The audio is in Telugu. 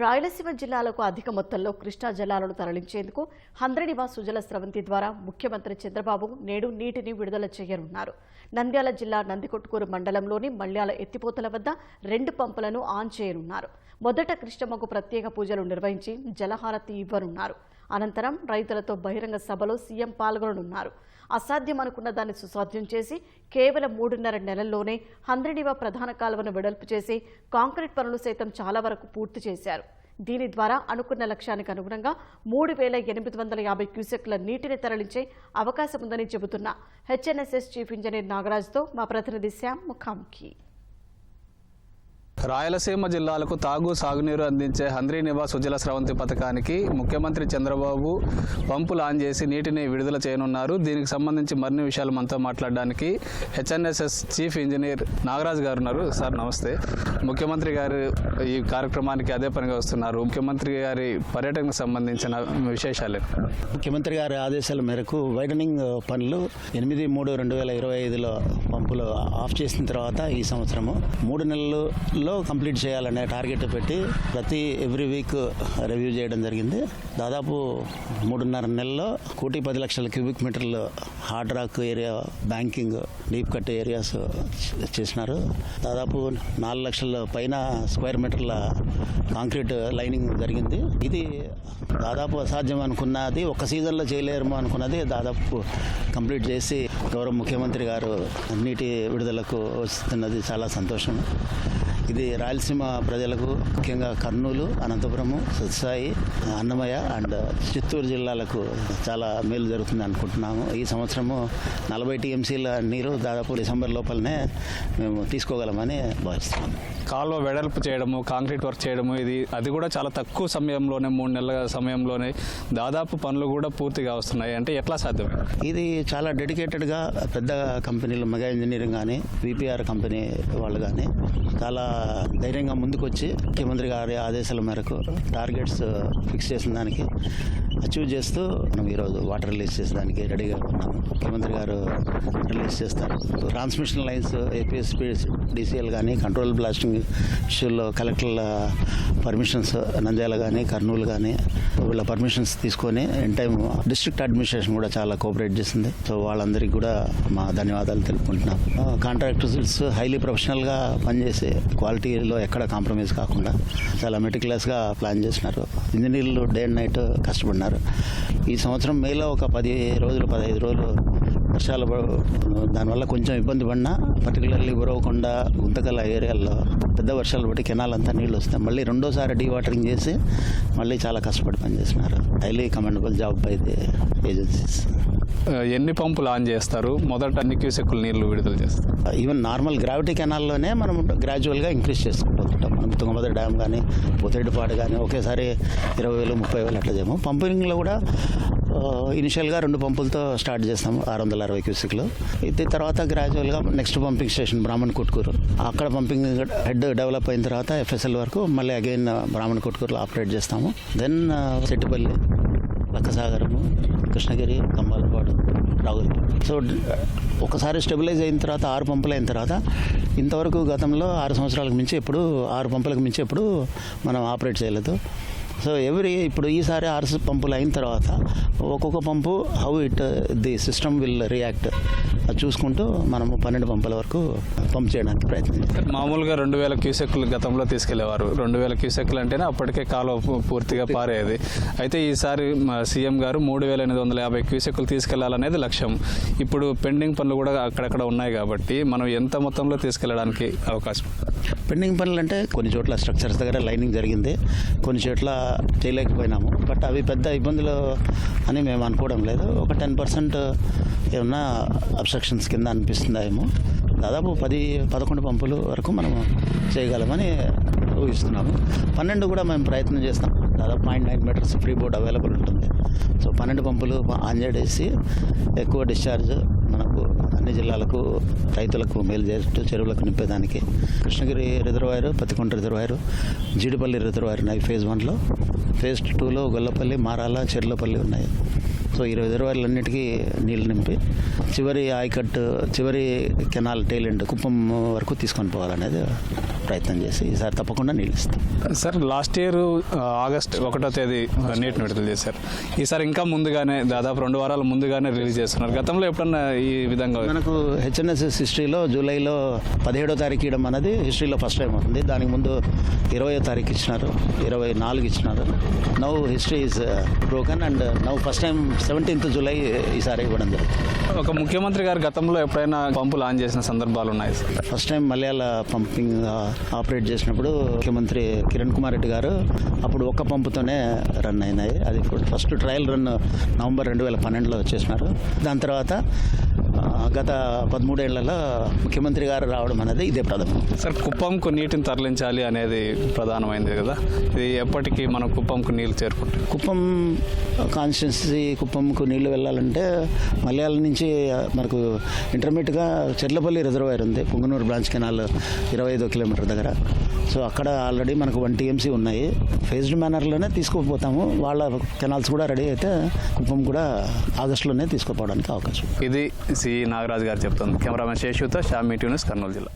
రాయలసీమ జిల్లాలకు అధిక మొత్తంలో కృష్ణా జలాలను తరలించేందుకు హంద్రనివా సుజల స్రవంతి ద్వారా ముఖ్యమంత్రి చంద్రబాబు నేడు నీటిని విడుదల చేయనున్నారు. నంద్యాల జిల్లా నందికొట్కూరు మండలంలోని మల్యాల ఎత్తిపోతల వద్ద రెండు పంపులను ఆన్ చేయనున్నారు. మొదట కృష్ణమ్మకు ప్రత్యేక పూజలు నిర్వహించి జలహారతి ఇవ్వనున్నారు. అనంతరం రైతులతో బహిరంగ సభలో సీఎం పాల్గొననున్నారు. అసాధ్యం అనుకున్న దాన్ని సుసాధ్యం చేసి కేవలం మూడున్నర నెలల్లోనే హంద్రినివ ప్రధాన కాలువను వెడల్పు చేసి కాంక్రీట్ పనులు సైతం చాలా వరకు పూర్తి చేశారు. దీని ద్వారా అనుకున్న లక్ష్యానికి అనుగుణంగా మూడు వేల ఎనిమిది వందల యాభై క్యూసెక్ల నీటిని తరలించే అవకాశం ఉందని చెబుతున్న. హెచ్ఎన్ఎస్ఎస్ చీఫ్ ఇంజనీర్ నాగరాజ్తో మా ప్రతినిధి శ్యామ్ ముఖాముఖి. రాయలసీమ జిల్లాలకు తాగు సాగునీరు అందించే హంద్రీ నివాస్ ఉజ్జల స్రవంతి పథకానికి ముఖ్యమంత్రి చంద్రబాబు పంపులు ఆన్ చేసి నీటిని విడుదల చేయనున్నారు. దీనికి సంబంధించి మరిన్ని విషయాలు మనతో మాట్లాడడానికి హెచ్ఎన్ఎస్ఎస్ చీఫ్ ఇంజనీర్ నాగరాజ్ గారు ఉన్నారు. సార్ నమస్తే. ముఖ్యమంత్రి గారు ఈ కార్యక్రమానికి అదే పనిగా వస్తున్నారు. ముఖ్యమంత్రి గారి పర్యటనకు సంబంధించిన విశేషాలు ముఖ్యమంత్రి గారి ఆదేశాల మేరకు వైడనింగ్ పనులు ఎనిమిది మూడు రెండు వేల ఇరవై ఐదులో పంపులు ఆఫ్ చేసిన తర్వాత ఈ సంవత్సరము మూడు నెలల్లో కంప్లీట్ చేయాలనే టార్గెట్ పెట్టి ప్రతి ఎవ్రీ వీక్ రివ్యూ చేయడం జరిగింది. దాదాపు మూడున్నర నెలల్లో కోటి పది లక్షల క్యూబిక్ మీటర్లు hard rock area banking deep cut areas చేసినారు. దాదాపు నాలుగు లక్షల పైన స్క్వేర్ మీటర్ల కాంక్రీట్ లైనింగ్ జరిగింది. ఇది దాదాపు అసాధ్యం అనుకున్నది ఒక సీజన్లో చేయలేరు అనుకున్నది దాదాపు కంప్లీట్ చేసి గౌరవ ముఖ్యమంత్రి గారు నీటి విడుదలకు వస్తున్నది చాలా సంతోషం. ఇది రాయలసీమ ప్రజలకు ముఖ్యంగా కర్నూలు అనంతపురము సత్సాయి అన్నమయ్య అండ్ చిత్తూరు జిల్లాలకు చాలా మేలు జరుగుతుంది అనుకుంటున్నాము. ఈ సంవత్సరము నలభై టీఎంసీల నీరు దాదాపు డిసెంబర్ లోపలనే మేము తీసుకోగలమని భావిస్తున్నాము. కాలువ వెడల్పు చేయడము కాంక్రీట్ వర్క్ చేయడము ఇది అది కూడా చాలా తక్కువ సమయంలోనే మూడు నెలల సమయంలోనే దాదాపు పనులు కూడా పూర్తిగా వస్తున్నాయి. అంటే ఎట్లా సాధ్యమే? ఇది చాలా డెడికేటెడ్గా పెద్ద కంపెనీలు మెగా ఇంజనీరింగ్ కానీ విపిఆర్ కంపెనీ వాళ్ళు కానీ చాలా ధైర్యంగా ముందుకొచ్చి ముఖ్యమంత్రి గారి ఆదేశాల మేరకు టార్గెట్స్ ఫిక్స్ చేసిన దానికి అచీవ్ చేస్తూ మనం ఈరోజు వాటర్ రిలీజ్ చేసేదానికి రెడీగా ఉన్నాము. ముఖ్యమంత్రి గారు రిలీజ్ చేస్తారు. ట్రాన్స్మిషన్ లైన్స్ ఏపీఎస్పీ డిసిఎల్ కానీ కంట్రోల్ బ్లాస్టింగ్ ఇష్యూల్లో కలెక్టర్ల పర్మిషన్స్ నంద్యాల కానీ కర్నూలు కానీ వీళ్ళ పర్మిషన్స్ తీసుకొని ఇన్ టైం డిస్ట్రిక్ట్ అడ్మినిస్ట్రేషన్ కూడా చాలా కోఆపరేట్ చేసింది. సో వాళ్ళందరికీ కూడా మా ధన్యవాదాలు తెలుపుకుంటున్నాం. కాంట్రాక్టర్స్ హైలీ ప్రొఫెషనల్గా పనిచేసి క్వాలిటీలో ఎక్కడ కాంప్రమైజ్ కాకుండా చాలా మెటిక్యులస్గా ప్లాన్ చేసినారు ఇంజనీర్లు డే అండ్ నైట్ కష్టపడినారు. ఈ సంవత్సరం మేలో ఒక పది రోజులు పదహైదు రోజులు వర్షాలు దానివల్ల కొంచెం ఇబ్బంది పడినా పర్టికులర్లీ ఉరవకొండ గుంతకల ఏరియాల్లో పెద్ద వర్షాలు బట్టి కెనాల్ అంతా నీళ్ళు వస్తాయి. మళ్ళీ రెండోసారి డీ వాటరింగ్ చేసి మళ్ళీ చాలా కష్టపడి పనిచేసినారు highly commendable job by the agencies ఎన్ని పంపులు ఆన్ చేస్తారు? మొదట అన్ని క్యూసెక్కులు నీళ్ళు విడుదల చేస్తారు. ఈవెన్ నార్మల్ గ్రావిటీ కెనాల్లోనే మనం గ్రాడ్యువల్గా ఇంక్రీజ్ చేసుకుంటూ ఉంటాం మనం తుంగభద్ర డ్యామ్ కానీ పోతిరెడ్డిపాడు కానీ ఒకేసారి ఇరవై వేలు ముప్పై వేలు అట్లా చేయము పంపింగ్లో కూడా ఇనిషియల్గా రెండు పంపులతో స్టార్ట్ చేస్తాము ఆరు వందల అరవై క్యూసిక్లో. ఇది తర్వాత గ్రాడ్యువల్గా next pumping station Brahman Kottukuru అక్కడ పంపింగ్ హెడ్ డెవలప్ అయిన తర్వాత ఎఫ్ఎస్ఎల్ వరకు మళ్ళీ అగైన్ బ్రాహ్మణ్ కొట్టుకూరులో ఆపరేట్ చేస్తాము. దెన్ సెట్టుపల్లి. లక్కసాగరము కృష్ణగిరి కంబాలపాడు రాగులపాడు సో ఒకసారి స్టెబిలైజ్ అయిన తర్వాత ఆరు పంపులు అయిన తర్వాత ఇంతవరకు గతంలో ఆరు సంవత్సరాలకు మించి ఎప్పుడు ఆరు పంపులకు మించి ఎప్పుడు మనం ఆపరేట్ చేయలేదు. సో ఎవ్రీ ఇప్పుడు ఈసారి ఆరు స- పంపులు అయిన తర్వాత ఒక్కొక్క pump how it the system will react. అది చూసుకుంటూ మనము పన్నెండు పంపుల వరకు పంప్ చేయడానికి ప్రయత్నం చేస్తాం మామూలుగా రెండు వేల క్యూసెక్కులు గతంలో తీసుకెళ్ళేవారు. రెండు వేల క్యూసెక్కులు అంటేనే అప్పటికే కాలువ పూర్తిగా పారేది. అయితే ఈసారి మా సీఎం గారు మూడు వేల ఎనిమిది వందల యాభై క్యూసెక్కులు తీసుకెళ్ళాలనేది లక్ష్యం. ఇప్పుడు పెండింగ్ పనులు కూడా అక్కడక్కడ ఉన్నాయి కాబట్టి మనం ఎంత మొత్తంలో తీసుకెళ్ళడానికి అవకాశం? పెండింగ్ పనులు అంటే కొన్ని చోట్ల స్ట్రక్చర్స్ దగ్గర లైనింగ్ జరిగింది. కొన్ని చోట్ల చేయలేకపోయినాము. బట్ అవి పెద్ద ఇబ్బందులు అని మేము అనుకోవడం లేదు. ఒక టెన్ పర్సెంట్ ఏమన్నా అబ్స్ట్రక్షన్స్ కింద అనిపిస్తుందేమో దాదాపు పది పదకొండు పంపులు వరకు మనం చేయగలమని ఊహిస్తున్నాము. పన్నెండు కూడా మేము ప్రయత్నం చేస్తాం. దాదాపు point nine metres free board available ఉంటుంది. సో పన్నెండు పంపులు ఆన్ చేసి ఎక్కువ డిశ్చార్జ్ అన్ని జిల్లాలకు రైతులకు మేలు చేస్తూ చెరువులకు నింపేదానికి Krishnagiri reservoir Pattikonda reservoir Jeedipalli reservoir ఉన్నాయి ఫేజ్ వన్లో ఫేజ్ టూలో గొల్లపల్లి మారాల చెర్లపల్లి ఉన్నాయి. సో ఈ రిజర్వాయర్లన్నిటికీ నీళ్ళు నింపి చివరి ఆయకట్టు చివరి కెనాల్ టైలెండ్ కుప్పం వరకు తీసుకొని పోవాలనేది ప్రయత్నం చేసి ఈసారి తప్పకుండా నీళ్ళు ఇస్తాం సార్ లాస్ట్ ఇయర్ ఆగస్ట్ ఒకటో తేదీ నీటిని విడుదల చేశారు. ఈసారి ఇంకా ముందుగానే దాదాపు రెండు వారాల ముందుగానే రిలీజ్ చేస్తున్నారు. గతంలో ఎప్పుడన్నా ఈ విధంగా మనకు హెచ్ఎన్ఎస్ఎస్ హిస్టరీలో జూలైలో పదిహేడో తారీఖు ఇవ్వడం అనేది హిస్టరీలో ఫస్ట్ టైం అవుతుంది దానికి ముందు ఇరవయో తారీఖు ఇచ్చినారు ఇరవై నాలుగు ఇచ్చినారు. Now history is broken and now first time seventeenth July ఈసారి ఇవ్వడం జరుగుతుంది. ఒక ముఖ్యమంత్రి గారు గతంలో ఎప్పుడైనా పంపులు ఆన్ చేసిన సందర్భాలు ఉన్నాయి? Sir first time Malyala pumping operate చేసినప్పుడు ముఖ్యమంత్రి కిరణ్ కుమార్ రెడ్డి గారు అప్పుడు ఒక్క పంపుతోనే రన్ అయినాయి అది ఫస్ట్ ట్రయల్ రన్ నవంబర్ రెండు వేల పన్నెండులో చేసినారు. దాని తర్వాత గత పదమూడేళ్ళలో ముఖ్యమంత్రి గారు రావడం అనేది ఇదే ప్రథమం. సార్ కుప్పంకు నీటిని తరలించాలి అనేది ప్రధానమైనది కదా? ఇది ఎప్పటికీ మనం కుప్పంకు నీళ్ళు చేరుకుంటాం. కుప్పం కాన్స్టిట్యున్సీ కుప్పంకు నీళ్ళు వెళ్ళాలంటే మలయాళం నుంచి మనకు ఇంటర్మీడియట్గా చెర్లపల్లి రిజర్వాయర్ ఉంది. పుంగనూరు బ్రాంచ్ కెనాల్ ఇరవై ఐదో కిలోమీటర్ దగ్గర. సో అక్కడ ఆల్రెడీ మనకు వన్ టీఎంసీ ఉన్నాయి. ఫేజ్డ్ మేనర్లోనే తీసుకుపోతాము. వాళ్ళ కెనాల్స్ కూడా రెడీ అయితే కుప్పం కూడా ఆగస్టులోనే తీసుకుపోవడానికి అవకాశం. ఇది సి నాగరాజు గారు చెప్తుంది కెమెరామెన్ శేషుతో షామీ న్యూస్ కర్నూలు జిల్లా.